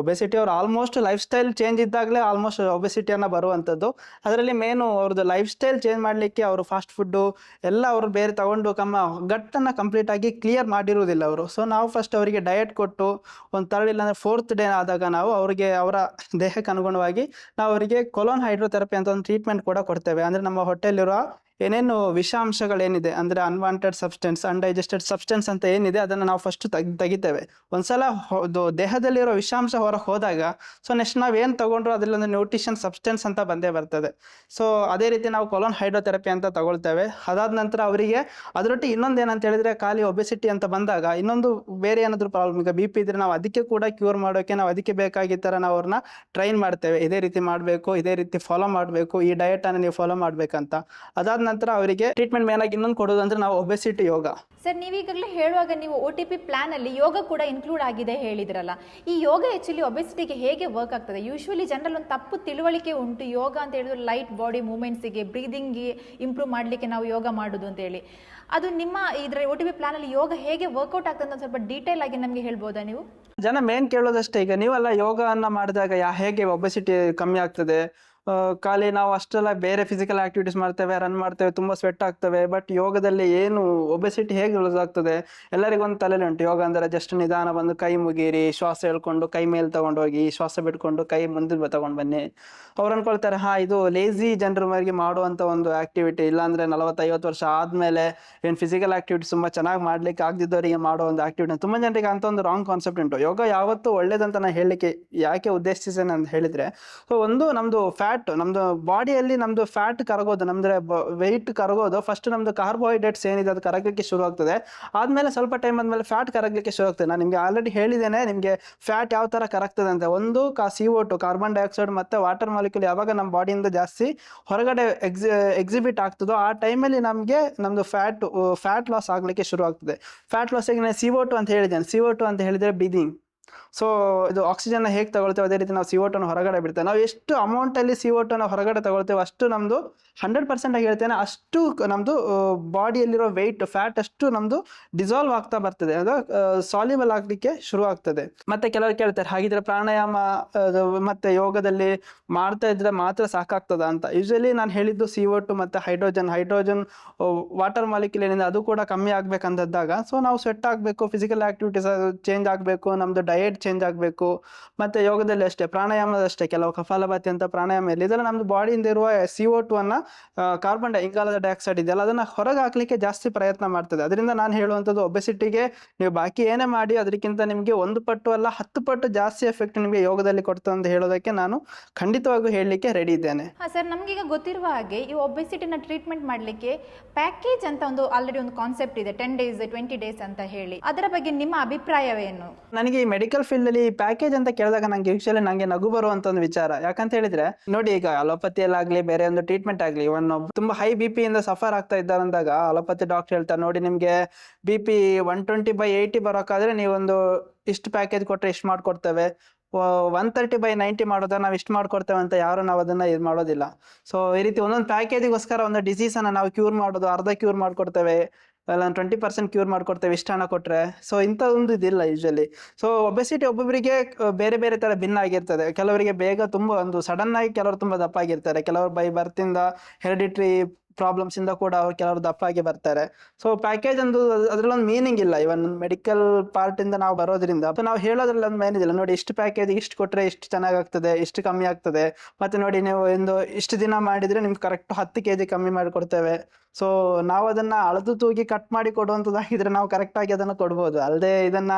ಒಬೆಸಿಟಿ ಅವ್ರು ಆಲ್ಮೋಸ್ಟ್ ಲೈಫ್ ಸ್ಟೈಲ್ ಚೇಂಜ್ ಇದ್ದಾಗಲೇ ಆಲ್ಮೋಸ್ಟ್ ಒಬೆಸಿಟಿಯನ್ನು ಬರುವಂಥದ್ದು. ಅದರಲ್ಲಿ ಮೇನು ಅವ್ರದ್ದು ಲೈಫ್ ಸ್ಟೈಲ್ ಚೇಂಜ್ ಮಾಡಲಿಕ್ಕೆ ಅವರು ಫಾಸ್ಟ್ ಫುಡ್ಡು ಎಲ್ಲ ಅವರು ಬೇರೆ ತಗೊಂಡು ಕಮ್ಮ ಗಟ್ಟನ್ನು ಕಂಪ್ಲೀಟ್ ಆಗಿ ಕ್ಲಿಯರ್ ಮಾಡಿರುವುದಿಲ್ಲ ಅವರು. ಸೊ ನಾವು ಫಸ್ಟ್ ಅವರಿಗೆ ಡಯಟ್ ಕೊಟ್ಟು, ಒಂದು ತರ್ಡ್ ಇಲ್ಲಾಂದ್ರೆ ಫೋರ್ತ್ ಡೇ ಆದಾಗ ನಾವು ಅವರಿಗೆ ಅವರ ದೇಹಕ್ಕೆ ಅನುಗುಣವಾಗಿ ನಾವು ಅವರಿಗೆ ಕೊಲೋನ್ ಹೈಡ್ರೋಥೆರಪಿ ಅಂತ ಒಂದು ಟ್ರೀಟ್ಮೆಂಟ್ ಕೂಡ ಕೊಡ್ತೇವೆ. ಅಂದರೆ ನಮ್ಮ ಹೊಟ್ಟೆಲಿರುವ ಏನೇನು ವಿಷಾಂಶಗಳೇನಿದೆ, ಅಂದರೆ ಅನ್ವಾಂಟೆಡ್ ಸಬ್ಸ್ಟೆನ್ಸ್ ಅನ್ಡೈಜೆಸ್ಟೆಡ್ ಸಬ್ಸ್ಟೆನ್ಸ್ ಅಂತ ಏನಿದೆ, ಅದನ್ನು ನಾವು ಫಸ್ಟ್ ತೆಗ್, ತೆಗಿತೇವೆ. ಒಂದ್ಸಲ ದೇಹದಲ್ಲಿರೋ ವಿಷಾಂಶ ಹೊರಗೆ ಹೋದಾಗ ಸೊ ನೆಕ್ಸ್ಟ್ ನಾವು ಏನು ತಗೊಂಡ್ರು ಅದರಲ್ಲೊಂದು ನ್ಯೂಟ್ರಿಷನ್ ಸಬ್ಸ್ಟೆನ್ಸ್ ಅಂತ ಬಂದೇ ಬರ್ತದೆ. ಸೊ ಅದೇ ರೀತಿ ನಾವು ಕೊಲೋನ್ ಹೈಡ್ರೋಥೆರಪಿ ಅಂತ ತಗೊಳ್ತೇವೆ. ಅದಾದ ನಂತರ ಅವರಿಗೆ ಅದರೊಟ್ಟಿಗೆ ಇನ್ನೊಂದು ಏನಂತ ಹೇಳಿದ್ರೆ, ಖಾಲಿ ಒಬೆಸಿಟಿ ಅಂತ ಬಂದಾಗ, ಇನ್ನೊಂದು ಬೇರೆ ಏನಾದರೂ ಪ್ರಾಬ್ಲಮ್ ಈಗ ಬಿ ಪಿ ಇದ್ರೆ ನಾವು ಅದಕ್ಕೆ ಕೂಡ ಕ್ಯೂರ್ ಮಾಡೋಕೆ ನಾವು ಅದಕ್ಕೆ ಬೇಕಾಗಿ ಥರ ನಾವು ಅವ್ರನ್ನ ಟ್ರೈನ್ ಮಾಡ್ತೇವೆ. ಇದೇ ರೀತಿ ಮಾಡಬೇಕು, ಇದೇ ರೀತಿ ಫಾಲೋ ಮಾಡಬೇಕು, ಈ ಡಯಟನ್ನು ನೀವು ಫಾಲೋ ಮಾಡಬೇಕಂತ. ಅದಾದ ನಂತರ ಅವರಿಗೆ ಟ್ರೀಟ್ಮೆಂಟ್ ಮೇನ್ ಆಗಿ ಇನ್ನೊಂದು ಕೊಡೋದು ಅಂದ್ರೆ ನಾವು ಒಬೆಸಿಟಿ ಯೋಗ. ಸರ್ ನೀವೀಗಾಗಲೇ ಹೇಳುವಾಗ ನೀವು ಒ ಟಿ ಪಿ ಪ್ಲಾನ್ ಅಲ್ಲಿ ಯೋಗ ಕೂಡ ಇನ್ಕ್ಲೂಡ್ ಆಗಿದೆ ಹೇಳಿದ್ರಲ್ಲ. ಈ ಯೋಗ ಆಕ್ಚುಲಿ ಒಬೆಸಿಟಿಗೆ ಹೇಗೆ ವರ್ಕ್ ಆಗ್ತದೆ? ಯೂಶ್ವಲಿ ಜನರಲ್ಲಿ ಒಂದು ತಪ್ಪು ತಿಳುವಳಿಕೆ ಉಂಟು ಯೋಗ ಅಂತ ಹೇಳಿದ್ರೆ ಲೈಟ್ ಬಾಡಿ ಮೂಮೆಂಟ್ಸಿಗೆ ಬ್ರೀದಿಂಗ್ಗೆ ಇಂಪ್ರೂವ್ ಮಾಡಲಿಕ್ಕೆ ನಾವು ಯೋಗ ಮಾಡೋದು ಅಂತ ಹೇಳಿ. ಅದು ನಿಮ್ಮ ಇದರ ಒ ಟಿ ಪಿ ಪ್ಲಾನ್ ಅಲ್ಲಿ ಯೋಗ ಹೇಗೆ ವರ್ಕೌಟ್ ಆಗ್ತದೆ ಅಂತ ಸ್ವಲ್ಪ ಡೀಟೇಲ್ ಆಗಿ ನಮಗೆ ಹೇಳ್ಬೋದಾ ನೀವು? ಜನ ಮೇನ್ ಕೇಳೋದಷ್ಟೇ ಈಗ ನೀವೆಲ್ಲ ಯೋಗವನ್ನು ಮಾಡಿದಾಗ ಯಾ ಹೇಗೆ ಒಬೆಸಿಟಿ ಕಮ್ಮಿ ಆಗ್ತದೆ? ಖಾಲಿ ನಾವು ಅಷ್ಟೆಲ್ಲ ಬೇರೆ ಫಿಸಿಕಲ್ ಆಕ್ಟಿವಿಟೀಸ್ ಮಾಡ್ತೇವೆ ರನ್ ಮಾಡ್ತೇವೆ, ತುಂಬ ಸ್ವೆಟ್ ಆಗ್ತವೆ ಬಟ್ ಯೋಗದಲ್ಲಿ ಏನು ಒಬೆಸಿಟಿ ಹೇಗೆ ಯೂಸ್ ಆಗ್ತದೆ ಎಲ್ಲರಿಗೊಂದು ತಲೆಯಲ್ಲಿ ಉಂಟು. ಯೋಗ ಅಂದರೆ ಜಸ್ಟ್ ನಿಧಾನ ಬಂದು ಕೈ ಮುಗೀರಿ ಶ್ವಾಸ ಹೇಳ್ಕೊಂಡು ಕೈ ಮೇಲೆ ತಗೊಂಡು ಹೋಗಿ, ಶ್ವಾಸ ಬಿಟ್ಕೊಂಡು ಕೈ ಮುಂದೆ ತಗೊಂಡು ಬನ್ನಿ. ಅವ್ರು ಅನ್ಕೊಳ್ತಾರೆ, ಹಾ, ಇದು ಲೇಜಿ ಜನರಿಗೆ ಮಾಡುವಂಥ ಒಂದು ಆಕ್ಟಿವಿಟಿ ಇಲ್ಲಾಂದ್ರೆ ನಲವತ್ತೈವತ್ತು ವರ್ಷ ಆದಮೇಲೆ ಏನು ಫಿಸಿಕಲ್ ಆಕ್ಟಿವಿಟೀಸ್ ತುಂಬ ಚೆನ್ನಾಗಿ ಮಾಡ್ಲಿಕ್ಕೆ ಆಗದಿದ್ದವರಿಗೆ ಮಾಡೋ ಒಂದು ಆಕ್ಟಿವಿಟಿ ತುಂಬ ಜನರಿಗೆ ಅಂತ ಒಂದು ರಾಂಗ್ ಕಾನ್ಸೆಪ್ಟ್ ಉಂಟು. ಯೋಗ ಯಾವತ್ತೂ ಒಳ್ಳೇದಂತ ನಾನು ಹೇಳಲಿಕ್ಕೆ, ಯಾಕೆ ಉದ್ದೇಶಿಸೇನೆ ಅಂತ ಹೇಳಿದ್ರೆ, ಸೊ ಒಂದು ನಮ್ದು ಫ್ಯಾಟ್ ನಮ್ದು ಬಾಡಿಯಲ್ಲಿ ನಮ್ದು ಫ್ಯಾಟ್ ಕರಗೋದು, ನಮ್ದ್ರೆ ವೆಯ್ಟ್ ಕರಗೋದು ಫಸ್ಟ್ ನಮ್ದು ಕಾರ್ಬೋಹೈಡ್ರೇಟ್ಸ್ ಏನಿದೆ ಅದು ಕರಗಲಿಕ್ಕೆ ಶುರು ಆಗ್ತದೆ. ಆದ್ಮೇಲೆ ಸ್ವಲ್ಪ ಟೈಮ್ ಆದ್ಮೇಲೆ ಫ್ಯಾಟ್ ಕರಗಲಿಕ್ಕೆ ಶುರು ಆಗ್ತದೆ. ನಾನು ನಿಮಗೆ ಆಲ್ರೆಡಿ ಹೇಳಿದ್ದೇನೆ, ನಿಮಗೆ ಫ್ಯಾಟ್ ಯಾವ ತರ ಕರಗ್ತದೆ ಅಂತ. ಒಂದು ಕಾ C O two carbon dioxide ಮತ್ತೆ ವಾಟರ್ ಮಾಲಿಕ್ಯೂಲ್ ಯಾವಾಗ ನಮ್ಮ ಬಾಡಿಯಿಂದ ಜಾಸ್ತಿ ಹೊರಗಡೆ ಎಕ್ಸಿ ಎಕ್ಸಿಬಿಟ್ ಆಗ್ತದೋ, ಆ ಟೈಮಲ್ಲಿ ನಮಗೆ ನಮ್ದು ಫ್ಯಾಟ್ ಫ್ಯಾಟ್ ಲಾಸ್ ಆಗಲಿಕ್ಕೆ ಶುರು ಆಗ್ತದೆ. ಫ್ಯಾಟ್ ನಾನು ಸಿ ಓ ಟು ಅಂತ ಹೇಳಿದ್ದೇನೆ. ಸಿ ಓ ಟು ಅಂತ ಹೇಳಿದ್ರೆ ಬ್ರೀದಿಂಗ್ ಸೊ ಇದು ಆಕ್ಸಿಜನ್ ಹೇಗೆ ತಗೊಳ್ತೇವೆ? ಅದೇ ರೀತಿ ನಾವು ಸಿ ಟನ್ನು ಹೊರಗಡೆ ಬಿಡ್ತೇವೆ. ನಾವು ಎಷ್ಟು ಅಮೌಂಟಲ್ಲಿ ಸಿ ಟನ್ನು ಹೊರಗಡೆ ತಗೊಳ್ತೇವೆ? ಅಷ್ಟು ನಮ್ಮದು ಹಂಡ್ರೆಡ್ ಪರ್ಸೆಂಟ್ ಆಗಿ ಹೇಳ್ತೇನೆ. ಅಷ್ಟು ನಮ್ಮದು ಬಾಡಿಯಲ್ಲಿರೋ ವೆಯ್ಟ್ ಫ್ಯಾಟ್ ಅಷ್ಟು ನಮ್ದು ಡಿಸಾಲ್ವ್ ಆಗ್ತಾ ಬರ್ತದೆ. ಅದು ಸಾಲ್ಯೂಬಲ್ ಆಗಲಿಕ್ಕೆ ಶುರು ಆಗ್ತದೆ. ಮತ್ತೆ ಕೆಲವರು ಕೇಳ್ತಾರೆ, ಹಾಗಿದ್ರೆ ಪ್ರಾಣಾಯಾಮ ಮತ್ತೆ ಯೋಗದಲ್ಲಿ ಮಾಡ್ತಾ ಇದ್ರೆ ಮಾತ್ರ ಸಾಕಾಗ್ತದ ಅಂತ. ಯೂಶಲಿ ನಾನು ಹೇಳಿದ್ದು ಸಿ ಟು ಮತ್ತೆ ಹೈಡ್ರೋಜನ್ ಹೈಡ್ರೋಜನ್ ವಾಟರ್ ಮಾಲಿಕ್ಯೂಲ್ ಏನಿದೆ ಅದು ಕೂಡ ಕಮ್ಮಿ ಆಗ್ಬೇಕಂತದ್ದಾಗ ಸೊ ನಾವು ಸ್ವೆಟ್ ಆಗಬೇಕು ಫಿಸಿಕಲ್ ಆಕ್ಟಿವಿಟೀಸ್ ಚೇಂಜ್ ಆಗಬೇಕು, ನಮ್ದು ಡಯಟ್ ಚೇಂಜ್ ಆಗಬೇಕು. ಮತ್ತೆ ಯೋಗದಲ್ಲಿ ಅಷ್ಟೇ ಪ್ರಾಣಾಯಾಮದಷ್ಟೇ ಕೆಲವು ಕಫಾಲಭಾತಿ ಅಂತ ಪ್ರಾಣಾಯಾಮ ಇದೆಲ್ಲ ನಮ್ಮದು ಬಾಡಿಯಿಂದ ಇರುವ ಸಿ ಒ ಟು ಅನ್ನು ಕಾರ್ಬನ್ ಡೈ ಇಂಗಾಲದ ಡೈಆಕ್ಸೈಡ್ ಇದೆಯಲ್ಲ ಅದನ್ನು ಹೊರಗೆ ಹಾಕಲಿಕ್ಕೆ ಜಾಸ್ತಿ ಪ್ರಯತ್ನ ಮಾಡ್ತದೆ. ಅದರಿಂದ ನಾನು ಹೇಳುವಂಥದ್ದು ಒಬೆಸಿಟಿಗೆ ನೀವು ಬಾಕಿ ಏನೇ ಮಾಡಿ ಅದಕ್ಕಿಂತ ನಿಮಗೆ ಒಂದು ಪಟ್ಟು ಅಲ್ಲ ಹತ್ತು ಪಟ್ಟು ಜಾಸ್ತಿ ಎಫೆಕ್ಟ್ ನಿಮಗೆ ಯೋಗದಲ್ಲಿ ಕೊಡ್ತದೆ ಅಂತ ಹೇಳೋದಕ್ಕೆ ನಾನು ಖಂಡಿತವಾಗೂ ಹೇಳಲಿಕ್ಕೆ ರೆಡಿ ಇದ್ದೇನೆ. ಹಾಂ ಸರ್ ನಮಗೀಗ ಗೊತ್ತಿರುವ ಹಾಗೆ ಈ ಒಬೆಸಿಟಿನ ಟ್ರೀಟ್ಮೆಂಟ್ ಮಾಡಲಿಕ್ಕೆ ಪ್ಯಾಕೇಜ್ ಅಂತ ಒಂದು ಆಲ್ರೆಡಿ ಒಂದು ಕಾನ್ಸೆಪ್ಟ್ ಇದೆ ಟೆನ್ ಡೇಸ್ ಟ್ವೆಂಟಿ ಡೇಸ್ ಅಂತ ಹೇಳಿ. ಅದರ ಬಗ್ಗೆ ನಿಮ್ಮ ಅಭಿಪ್ರಾಯವೇನು? ನನಗೆ ಈ ಮೆಡಿಕಲ್ ಫೀಲ್ಡ್ ಅಲ್ಲಿ ಪ್ಯಾಕೇಜ್ ಅಂತ ಕೇಳಿದಾಗ ನಂಗೆ ಯೂಶಲಿ ನಂಗೆ ನಗು ಬರುವಂತ ಒಂದು ವಿಚಾರ. ಯಾಕಂತ ಹೇಳಿದ್ರೆ, ನೋಡಿ ಈಗ ಅಲೋಪತಿಯಲ್ಲಾಗ್ಲಿ ಬೇರೆ ಒಂದು ಟ್ರೀಟ್ಮೆಂಟ್ ಆಗಲಿ, ಇವನ್ ತುಂಬಾ ಹೈ ಬಿ ಪಿ ಇಂದ ಸಫರ್ ಆಗ್ತಾ ಇದ್ದಾರೆ ಅಂದಾಗ ಅಲೋಪತಿ ಡಾಕ್ಟರ್ ಹೇಳ್ತಾರೆ, ನೋಡಿ ನಿಮಗೆ B P one twenty by eighty ಬರೋಕ್ಕಾದ್ರೆ ನೀವೊಂದು ಇಷ್ಟು ಪ್ಯಾಕೇಜ್ ಕೊಟ್ಟರೆ ಇಷ್ಟು ಮಾಡ್ಕೊಡ್ತೇವೆ. ಒನ್ ತರ್ಟಿ ಬೈ ನೈಂಟಿ ಮಾಡೋದ ನಾವು ಇಷ್ಟು ಮಾಡ್ಕೊಡ್ತೇವೆ ಅಂತ ಯಾರು ನಾವು ಅದನ್ನ ಇದು ಮಾಡೋದಿಲ್ಲ. ಸೊ ಈ ರೀತಿ ಒಂದೊಂದು ಪ್ಯಾಕೇಜಿಗೋಸ್ಕರ ಒಂದು ಡಿಸೀಸ್ ಅನ್ನ ನಾವು ಕ್ಯೂರ್ ಮಾಡೋದು, ಅರ್ಧ ಕ್ಯೂರ್ ಮಾಡ್ಕೊಡ್ತೇವೆ. ಇಲ್ಲ ಟ್ವೆಂಟಿ ಪರ್ಸೆಂಟ್ ಕ್ಯೂರ್ ಮಾಡ್ಕೊಡ್ತೇವೆ, ಇಷ್ಟು ಹಣ ಕೊಟ್ಟರೆ ಸೊ ಇಂಥ ಇದಿಲ್ಲ ಯೂಶ್ವಲಿ ಸೊ ಒಬೆಸಿಟಿ ಒಬ್ಬೊಬ್ಬರಿಗೆ ಬೇರೆ ಬೇರೆ ಥರ ಭಿನ್ನ ಆಗಿರ್ತದೆ. ಕೆಲವರಿಗೆ ಬೇಗ ತುಂಬ ಒಂದು ಸಡನ್ ಆಗಿ ಕೆಲವರು ತುಂಬ ದಪ್ಪ ಆಗಿರ್ತಾರೆ. ಕೆಲವರು ಬೈ ಬರ್ತಿಂದ ಹೆರಿಡಿಟ್ರಿ ಪ್ರಾಬ್ಲಮ್ಸಿಂದ ಕೂಡ ಅವ್ರು ಕೆಲವರು ದಪ್ಪ ಆಗಿ ಬರ್ತಾರೆ. ಸೊ ಪ್ಯಾಕೇಜ್ ಒಂದು ಅದ್ರಲ್ಲೊಂದು ಮೀನಿಂಗ್ ಇಲ್ಲ. ಇವನ್ ಮೆಡಿಕಲ್ ಪಾರ್ಟ್ ಇಂದ ನಾವು ಬರೋದ್ರಿಂದ. ನಾವು ಹೇಳೋದ್ರಲ್ಲಿ ಒಂದು ಮೇನ್ ಇಲ್ಲ. ನೋಡಿ, ಇಷ್ಟು ಪ್ಯಾಕೇಜ್ ಇಷ್ಟು ಕೊಟ್ಟರೆ ಇಷ್ಟು ಚೆನ್ನಾಗಾಗ್ತದೆ ಇಷ್ಟು ಕಮ್ಮಿ ಆಗ್ತದೆ. ಮತ್ತೆ ನೋಡಿ, ನೀವು ಒಂದು ಇಷ್ಟು ದಿನ ಮಾಡಿದ್ರೆ ನಿಮ್ಗೆ ಕರೆಕ್ಟ್ ಹತ್ತು ಕೆ ಜಿ ಕಮ್ಮಿ ಮಾಡಿ ಕೊಡ್ತೇವೆ ಸೊ ನಾವು ಅದನ್ನ ಅಳದು ತೂಗಿ ಕಟ್ ಮಾಡಿ ಕೊಡುವಂಥದ್ದಾಗಿದ್ರೆ ನಾವು ಕರೆಕ್ಟ್ ಆಗಿ ಅದನ್ನ ಕೊಡ್ಬೋದು. ಅಲ್ಲದೆ ಇದನ್ನ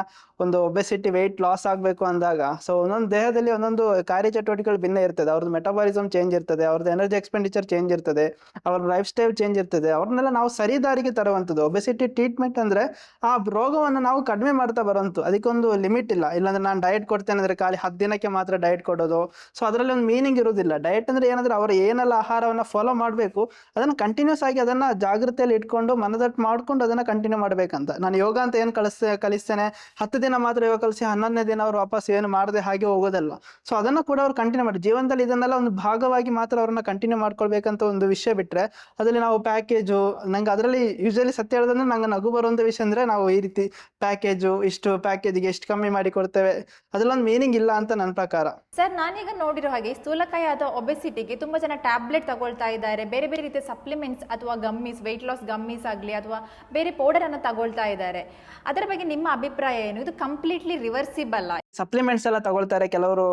ಒಂದು ಒಬೆಸಿಟಿ ವೆಯ್ಟ್ ಲಾಸ್ ಆಗಬೇಕು ಅಂದಾಗ ಸೊ ಒಂದೊಂದು ದೇಹದಲ್ಲಿ ಒಂದೊಂದು ಕಾರ್ಯಚಟುವಟಿಕೆಗಳು ಭಿನ್ನ ಇರ್ತದೆ. ಅವ್ರದ್ದು ಮೆಟಬಾಲಿಸಮ್ ಚೇಂಜ್ ಇರ್ತದೆ ಅವ್ರದ್ದು ಎನರ್ಜಿ ಎಕ್ಸ್ಪೆಂಡಿಚರ್ ಚೇಂಜ್ ಇರ್ತದೆ, ಅವ್ರ ಲೈಫ್ ಸ್ಟೈಲ್ ಚೇಂಜ್ ಇರ್ತದೆ. ಅವ್ರನ್ನೆಲ್ಲ ನಾವು ಸರಿ ದಾರಿಗೆ ತರುವಂಥದ್ದು ಒಬೆಸಿಟಿ ಟ್ರೀಟ್ಮೆಂಟ್ ಅಂದ್ರೆ ಆ ರೋಗವನ್ನು ನಾವು ಕಡಿಮೆ ಮಾಡ್ತಾ ಬರುವಂತು ಅದಕ್ಕೊಂದು ಲಿಮಿಟ್ ಇಲ್ಲ. ಇಲ್ಲಾಂದ್ರೆ ನಾನು ಡಯಟ್ ಕೊಡ್ತೇನೆ ಅಂದ್ರೆ ಖಾಲಿ ಹತ್ತು ದಿನಕ್ಕೆ ಮಾತ್ರ ಡಯಟ್ ಕೊಡೋದು. ಸೊ ಅದರಲ್ಲಿ ಒಂದು ಮೀನಿಂಗ್ ಇರೋದಿಲ್ಲ. ಡಯಟ್ ಅಂದ್ರೆ ಏನಂದ್ರೆ ಅವರು ಏನೆಲ್ಲ ಆಹಾರವನ್ನು ಫಾಲೋ ಮಾಡಬೇಕು, ಅದನ್ನು ಕಂಟಿನ್ಯೂಸ್ ಆಗಿ ಅದನ್ನ ಜಾಗೃತಿಯಲ್ಲಿ ಇಟ್ಕೊಂಡು ಮನದಟ್ಟು ಮಾಡ್ಕೊಂಡು ಅದನ್ನ ಕಂಟಿನ್ಯೂ ಮಾಡಬೇಕಂತ. ನಾನು ಯೋಗ ಅಂತ ಏನು ಕಲಿಸ್, ಕಲಿಸ್ತೇನೆ, ಹತ್ತು ದಿನ ಮಾತ್ರ ಯೋಗ ಕಲಿಸಿ ಹನ್ನೊಂದನೇ ದಿನ ಅವ್ರು ವಾಪಸ್ ಏನು ಮಾಡದೆ ಹಾಗೆ ಹೋಗೋದಲ್ಲ. ಸೊ ಅದನ್ನ ಕೂಡ ಅವ್ರು ಕಂಟಿನ್ಯೂ ಮಾಡಿ. ಜೀವನದಲ್ಲಿ ಇದನ್ನೆಲ್ಲ ಒಂದು ಭಾಗವಾಗಿ ಮಾತ್ರ ಅವ್ರನ್ನ ಕಂಟಿನ್ಯೂ ಮಾಡ್ಕೊಳ್ಬೇಕಂತ ಒಂದು ವಿಷಯ ಬಿಟ್ಟರೆ ಅದರಲ್ಲಿ ನಾವು ಪ್ಯಾಕೇಜು ನಂಗೆ ಅದರಲ್ಲಿ ಯೂಶಲಿ ಸತ್ಯ ಹೇಳೋದಂದ್ರೆ ನಂಗೆ ನಗು ಬರುವಂಥ ವಿಷಯ ಅಂದರೆ ನಾವು ಈ ರೀತಿ ಪ್ಯಾಕೇಜು ಇಷ್ಟು ಪ್ಯಾಕೇಜಿಗೆ ಎಷ್ಟು ಕಮ್ಮಿ ಮಾಡಿ ಕೊಡ್ತೇವೆ. ಅದರಲ್ಲೊಂದು ಮೀನಿಂಗ್ ಇಲ್ಲ ಅಂತ ನನ್ನ ಪ್ರಕಾರ. ಸರ್, ನಾನೀಗ ನೋಡಿರೋ ಹಾಗೆ ಸ್ಥೂಲಕಾಯ ಅಥವಾ ಒಬೆಸಿಟಿಗೆ ತುಂಬ ಜನ ಟ್ಯಾಬ್ಲೆಟ್ ತಗೊಳ್ತಾ ಇದ್ದಾರೆ. ಬೇರೆ ಬೇರೆ ರೀತಿಯ ಸಪ್ಲಿಮೆಂಟ್ಸ್ ಅಥವಾ ಗಮ್ಮೀಸ್ ವೆಯ್ಟ್ ಲಾಸ್ ಗಮ್ಮೀಸ್ ಆಗಲಿ ಅಥವಾ ಬೇರೆ ಪೌಡರನ್ನು ತಗೊಳ್ತಾ ಇದ್ದಾರೆ. ಅದರ ಬಗ್ಗೆ ನಿಮ್ಮ ಅಭಿಪ್ರಾಯ ಏನು? ಇದು ಕಂಪ್ಲೀಟ್ಲಿ ರಿವರ್ಸಿಬಲ್ ಸಪ್ಲಿಮೆಂಟ್ಸ್ ಎಲ್ಲ ತಗೊಳ್ತಾರೆ. ಕೆಲವರು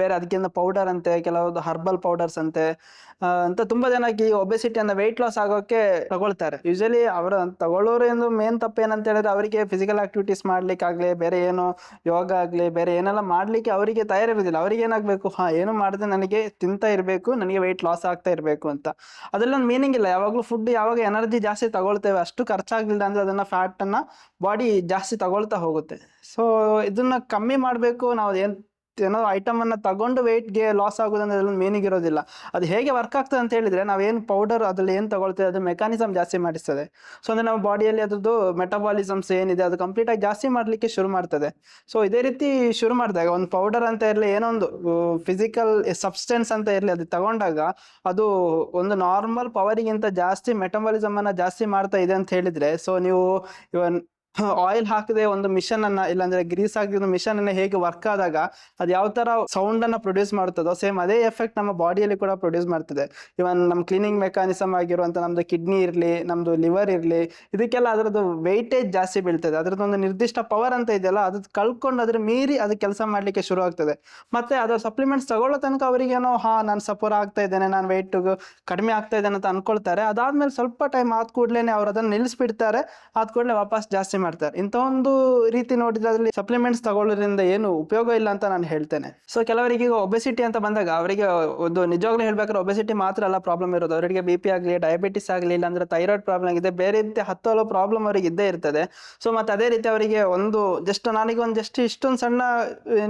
ಬೇರೆ ಅದಕ್ಕಿಂತ ಪೌಡರ್ ಅಂತೆ ಕೆಲವರು ಹರ್ಬಲ್ ಪೌಡರ್ಸ್ ಅಂತೆ. ಅಂತ ತುಂಬಾ ಜನಕ್ಕೆ ಈ ಒಬೆಸಿಟಿ ಅನ್ನ ವೆಯ್ಟ್ ಲಾಸ್ ಆಗೋಕೆ ತಗೊಳ್ತಾರೆ. ಯೂಶಲಿ ಅವರ ತಗೊಳ್ಳೋರು ಎಂದು ಮೇನ್ ತಪ್ಪು ಏನಂತ ಹೇಳಿದ್ರೆ ಅವರಿಗೆ ಫಿಸಿಕಲ್ ಆಕ್ಟಿವಿಟೀಸ್ ಮಾಡ್ಲಿಕ್ಕಾಗ್ಲಿ, ಬೇರೆ ಏನು ಯೋಗ ಆಗ್ಲಿ, ಬೇರೆ ಏನೆಲ್ಲ ಮಾಡ್ಲಿಕ್ಕೆ ಅವರಿಗೆ ತಯಾರಿರುವುದಿಲ್ಲ. ಅವರಿಗೆ ಏನಾಗಬೇಕು? ಹಾ, ಏನು ಮಾಡಿದ್ರೆ ನನಗೆ ತಿಂತ ಇರಬೇಕು, ನನಗೆ ವೆಯ್ಟ್ ಲಾಸ್ ಆಗ್ತಾ ಇರಬೇಕು ಅಂತ. ಅದರಲ್ಲೊಂದು ಮೀನಿಂಗ್ ಇಲ್ಲ. ಯಾವಾಗಲೂ ಫುಡ್ ಯಾವಾಗ ಎನರ್ಜಿ ಜಾಸ್ತಿ ತಗೊಳ್ತೇವೆ, ಅಷ್ಟು ಖರ್ಚಾಗ್ಲಿಲ್ಲ ಅಂದ್ರೆ ಅದನ್ನ ಫ್ಯಾಟ್ ಅನ್ನ ಬಾಡಿ ಜಾಸ್ತಿ ತಗೊಳ್ತಾ ಹೋಗುತ್ತೆ. ಸೊ ಇದನ್ನ ಕಮ್ಮಿ ಮಾಡಬೇಕು. ನಾವು ಏನ್, ಏನೋ ಐಟಮ್ ಅನ್ನ ತಗೊಂಡು ಗೆ ಲಾಸ್ ಆಗೋದಂದ್ರೆ ಅದ್ರಲ್ಲಿ ಮೀನಿಂಗ್ ಇರೋದಿಲ್ಲ. ಅದು ಹೇಗೆ ವರ್ಕ್ ಆಗ್ತದೆ ಅಂತ ಹೇಳಿದ್ರೆ ನಾವೇನು ಪೌಡರ್ ಅದ್ರಲ್ಲಿ ಏನು ತಗೊಳ್ತೇವೆ, ಅದು ಮೆಕಾನಿಸಮ್ ಜಾಸ್ತಿ ಮಾಡಿಸ್ತದೆ. ಸೊ ಅಂದ್ರೆ ನಮ್ಮ ಬಾಡಿಯಲ್ಲಿ ಅದ್ರದ್ದು ಮೆಟಬಾಲಿಸಮ್ಸ್ ಏನಿದೆ, ಅದು ಕಂಪ್ಲೀಟ್ ಆಗಿ ಜಾಸ್ತಿ ಮಾಡ್ಲಿಕ್ಕೆ ಶುರು ಮಾಡ್ತದೆ. ಸೊ ಇದೇ ರೀತಿ ಶುರು ಮಾಡಿದಾಗ, ಒಂದು ಪೌಡರ್ ಅಂತ ಇರಲಿ, ಏನೋ ಒಂದು ಫಿಸಿಕಲ್ ಸಬ್ಸ್ಟೆನ್ಸ್ ಅಂತ ಇರಲಿ, ಅದು ತಗೊಂಡಾಗ ಅದು ಒಂದು ನಾರ್ಮಲ್ ಪವರಿಗಿಂತ ಜಾಸ್ತಿ ಮೆಟಬಾಲಿಸಮ್ ಅನ್ನ ಜಾಸ್ತಿ ಮಾಡ್ತಾ ಇದೆ ಅಂತ ಹೇಳಿದ್ರೆ ಸೊ ನೀವು ಇವನ್ ಆಯಿಲ್ ಹಾಕದೆ ಒಂದು ಮಿಷನ್ ಅನ್ನ, ಇಲ್ಲಾಂದ್ರೆ ಗ್ರೀಸ್ ಹಾಕಿದ ಮಿಷನ್ ಅನ್ನ ಹೇಗೆ ವರ್ಕ್ ಆದಾಗ ಅದು ಯಾವ ತರ ಸೌಂಡ್ ಅನ್ನ ಪ್ರೊಡ್ಯೂಸ್ ಮಾಡ್ತದೋ ಸೇಮ್ ಅದೇ ಎಫೆಕ್ಟ್ ನಮ್ಮ ಬಾಡಿಯಲ್ಲಿ ಕೂಡ ಪ್ರೊಡ್ಯೂಸ್ ಮಾಡ್ತದೆ. ಇವನ್ ನಮ್ಮ ಕ್ಲೀನಿಂಗ್ ಮೆಕಾನಿಸಮ್ ಆಗಿರುವಂತ ನಮ್ದು ಕಿಡ್ನಿ ಇರಲಿ, ನಮ್ದು ಲಿವರ್ ಇರಲಿ, ಇದಕ್ಕೆಲ್ಲ ಅದರದ್ದು ವೆಯ್ಟೇಜ್ ಜಾಸ್ತಿ ಬೀಳ್ತದೆ. ಅದ್ರದ್ದು ಒಂದು ನಿರ್ದಿಷ್ಟ ಪವರ್ ಅಂತ ಇದೆಯಲ್ಲ ಅದು ಕಳ್ಕೊಂಡು ಅದ್ರ ಮೀರಿ ಅದು ಕೆಲಸ ಮಾಡ್ಲಿಕ್ಕೆ ಶುರು ಆಗ್ತದೆ. ಮತ್ತೆ ಅದರ ಸಪ್ಲಿಮೆಂಟ್ಸ್ ತಗೊಳ್ಳೋ ತನಕ ಅವರಿಗೇನೋ ಹಾ, ನಾನು ಸಪೋರ್ ಆಗ್ತಾ ಇದ್ದೇನೆ, ನಾನು ವೆಯ್ಟ್ ಕಡಿಮೆ ಆಗ್ತಾ ಇದ್ದೇನೆ ಅಂತ ಅನ್ಕೊಳ್ತಾರೆ. ಅದಾದ್ಮೇಲೆ ಸ್ವಲ್ಪ ಟೈಮ್ ಆದ ಕೂಡಲೇ ಅವ್ರು ಅದನ್ನ ನಿಲ್ಲಿಸ್ಬಿಡ್ತಾರೆ ಆದ ಕೂಡಲೇ ವಾಪಸ್ ಜಾಸ್ತಿ ಮಾಡ್ತಾರೆ. ಇಂಥ ಒಂದು ರೀತಿ ನೋಡಿದ್ರೆ ಅದರಲ್ಲಿ ಸಪ್ಲಿಮೆಂಟ್ಸ್ ತಗೊಳ್ಳೋದ್ರಿಂದ ಏನು ಉಪಯೋಗ ಇಲ್ಲ ಅಂತ ನಾನು ಹೇಳ್ತೇನೆ. ಸೊ ಕೆಲವರಿಗೆ ಈಗ ಒಬೆಸಿಟಿ ಅಂತ ಬಂದಾಗ ಅವರಿಗೆ ಒಂದು ನಿಜವಾಗ್ಲೂ ಹೇಳ್ಬೇಕಾದ್ರೆ ಒಬೆಸಿಟಿ ಮಾತ್ರ ಅಲ್ಲ ಪ್ರಾಬ್ಲಮ್ ಇರೋದು. ಅವರಿಗೆ ಬಿ ಪಿ ಆಗಲಿ ಡಯಾಬಿಟಿಸ್ ಆಗಲಿ, ಇಲ್ಲಾಂದ್ರೆ ಥೈರಾಯ್ಡ್ ಪ್ರಾಬ್ಲಮ್ ಆಗಿದೆ. ಬೇರೆ ರೀತಿ ಹತ್ತು ಹಲವು ಪ್ರಾಬ್ಲಮ್ ಅವರಿಗೆ ಇದ್ದೇ ಇರ್ತದೆ. ಸೊ ಮತ್ತೆ ಅದೇ ರೀತಿ ಅವರಿಗೆ ಒಂದು ಜಸ್ಟ್ ನನಗೆ ಒಂದು ಜಸ್ಟ್ ಇಷ್ಟೊಂದು ಸಣ್ಣ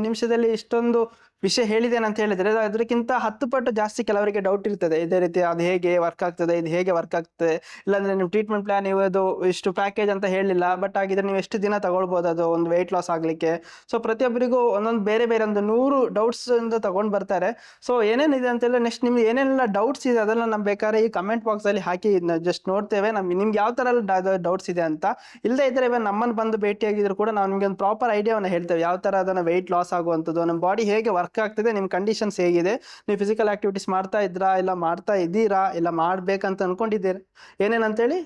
ನಿಮಿಷದಲ್ಲಿ ಇಷ್ಟೊಂದು ವಿಷಯ ಅಂತ ಹೇಳಿದ್ರೆ ಅದಕ್ಕಿಂತ ಹತ್ತು ಪಟ್ಟು ಜಾಸ್ತಿ ಕೆಲವರಿಗೆ ಡೌಟ್ ಇರ್ತದೆ. ಇದೇ ರೀತಿ ಅದು ಹೇಗೆ ವರ್ಕ್ ಆಗ್ತದೆ, ಇದು ಹೇಗೆ ವರ್ಕ್ ಆಗ್ತದೆ. ಇಲ್ಲಾಂದ್ರೆ ನಿಮ್ಮ ಟ್ರೀಟ್ಮೆಂಟ್ ಪ್ಲಾನ್ ಅದು ಇಷ್ಟು ಪ್ಯಾಕೇಜ್ ಅಂತ ಹೇಳಿಲ್ಲ ಬಟ್ ಆಗಿದ್ರೆ ನೀವು ಎಷ್ಟು ದಿನ ತಗೊಳ್ಬೋದು ಅದು ಒಂದು ವೆಯ್ಟ್ ಲಾಸ್ ಆಗಲಿಕ್ಕೆ? ಸೊ ಪ್ರತಿಯೊಬ್ಬರಿಗೂ ಒಂದೊಂದು ಬೇರೆ ಬೇರೆ ಒಂದು ನೂರು ಡೌಟ್ಸ್ ಇಂದ ತಗೊಂಡು ಬರ್ತಾರೆ. ಸೊ ಏನೇನಿದೆ ಹೇಳಿ ನೆಕ್ಸ್ಟ್ ನಿಮ್ಗೆ ಏನೇನೆಲ್ಲ ಡೌಟ್ಸ್ ಇದೆ ಅದೆಲ್ಲ ನಮ್ಮ ಬೇಕಾದ್ರೆ ಈ ಕಮೆಂಟ್ ಬಾಕ್ಸ್ ಅಲ್ಲಿ ಹಾಕಿ ಜಸ್ಟ್ ನೋಡ್ತೇವೆ. ನಮ್ಗೆ ನಿಮ್ಗೆ ಯಾವ ಥರ ಡೌಟ್ಸ್ ಇದೆ ಅಂತ. ಇಲ್ಲದೇ ಇದ್ರೆ ಇವನ್ ನಮ್ಮನ್ನು ಬಂದು ಭೇಟಿಯಾಗಿದ್ರು ಕೂಡ ನಾವು ನಿಮ್ಗೆ ಒಂದು ಪ್ರಾಪರ್ ಐಡಿಯಾವನ್ನು ಹೇಳ್ತೇವೆ. ಯಾವ ತರ ಅದನ್ನ ವೆಯ್ಟ್ ಲಾಸ್ ಆಗುವಂಥದ್ದು ನಮ್ಮ ಬಾಡಿ ಹೇಗೆ ವರ್ಕ್ ಆಗ್ತಿದೆ ನಿಮ್ಮ ಕಂಡೀಷನ್ಸ್ ಹೇಗಿದೆ, ನೀವು ಫಿಸಿಕಲ್ ಆಕ್ಟಿವಿಟೀಸ್ ಮಾಡ್ತಾ ಇದ್ರಾ, ಇಲ್ಲ ಮಾಡ್ತಾ ಇದ್ದೀರಾ, ಇಲ್ಲ ಮಾಡ್ಬೇಕಂತ ಅನ್ಕೊಂಡಿದ್ದೀರಾ? ಏನೇನಂತೇಳಿ ಅಂತೇಳಿ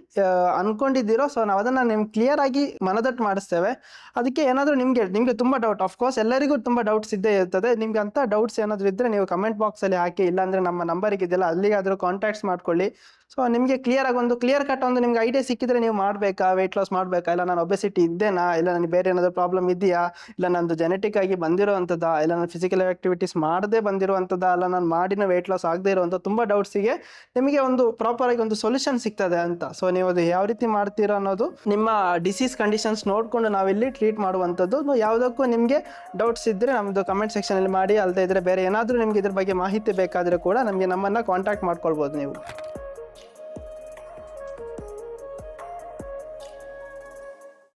ಅನ್ಕೊಂಡಿದ್ದೀರೋ ಸೊ ನಾವು ಅದನ್ನು ನಿಮ್ಗೆ ಕ್ಲಿಯರ್ ಆಗಿ ಮನದಟ್ಟು ಮಾಡಿಸ್ತೇವೆ. ಅದಕ್ಕೆ ಏನಾದರೂ ನಿಮಗೆ ನಿಮಗೆ ತುಂಬ ಡೌಟ್ ಅಫ್ಕೋರ್ಸ್ ಎಲ್ಲರಿಗೂ ತುಂಬ ಡೌಟ್ಸ್ ಇದ್ದೇ ಇರ್ತದೆ. ನಿಮ್ಗೆ ಅಂತ ಡೌಟ್ಸ್ ಏನಾದರೂ ಇದ್ದರೆ ನೀವು ಕಮೆಂಟ್ ಬಾಕ್ಸಲ್ಲಿ ಹಾಕಿ, ಇಲ್ಲಾಂದರೆ ನಮ್ಮ ನಂಬರಿಗೆ ಇದೆಯಲ್ಲ, ಅಲ್ಲಿಗಾದರೂ ಕಾಂಟ್ಯಾಕ್ಟ್ಸ್ ಮಾಡ್ಕೊಳ್ಳಿ. ಸೊ ನಿಮಗೆ ಕ್ಲಿಯರ್ ಆಗಿ ಒಂದು ಕ್ಲಿಯರ್ ಕಟ್ ಒಂದು ನಿಮ್ಗೆ ಐಡಿಯಾ ಸಿಕ್ಕಿದ್ರೆ ನೀವು ಮಾಡಬೇಕಾ? ವೆಯ್ಟ್ ಲಾಸ್ ಮಾಡಬೇಕಾ? ಇಲ್ಲ ನಾನು ಒಬೆಸಿಟಿ ಇದ್ದೇನಾ? ಇಲ್ಲ ನನಗೆ ಬೇರೆ ಏನಾದರೂ ಪ್ರಾಬ್ಲಮ್ ಇದೆಯಾ? ಇಲ್ಲ ನಂದು ಜೆನೆಟಿಕ್ ಆಗಿ ಬಂದಿರೋವಂಥದ್ದಾ? ಇಲ್ಲ ನಾನು ಫಿಸಿಕಲ್ ಆಕ್ಟಿವಿಟೀಸ್ ಮಾಡದೇ ಬಂದಿರುವಂಥದ್ದಾ? ಅಲ್ಲ ನಾನು ಮಾಡಿನ ವೆಯ್ಟ್ ಲಾಸ್ ಆಗದೆ ಇರುವಂಥ ತುಂಬ ಡೌಟ್ಸಿಗೆ ನಿಮಗೆ ಒಂದು ಪ್ರಾಪರ್ ಆಗಿ ಒಂದು ಸೊಲ್ಯೂಷನ್ ಸಿಗ್ತದೆ ಅಂತ. ಸೊ ನೀವು ಅದು ಯಾವ ರೀತಿ ಮಾಡ್ತೀರಾ ಅನ್ನೋದು ನಿಮ್ಮ ಡಿಸೀಸ್ ಕಂಡೀಷನ್ಸ್ ನೋಡಿಕೊಂಡು ನಾವಿಲ್ಲಿ ಟ್ರೀಟ್ ಮಾಡುವಂಥದ್ದು. ಯಾವುದಕ್ಕೂ ನಿಮಗೆ ಡೌಟ್ಸ್ ಇದ್ದರೆ ನಮ್ಮದು ಕಮೆಂಟ್ ಸೆಕ್ಷನಲ್ಲಿ ಮಾಡಿ. ಅಲ್ಲದೆ ಇದ್ರೆ ಬೇರೆ ಏನಾದರೂ ನಿಮಗೆ ಇದ್ರ ಬಗ್ಗೆ ಮಾಹಿತಿ ಬೇಕಾದರೆ ಕೂಡ ನಮಗೆ ನಮ್ಮನ್ನು ಕಾಂಟ್ಯಾಕ್ಟ್ ಮಾಡ್ಕೊಳ್ಬೋದು ನೀವು.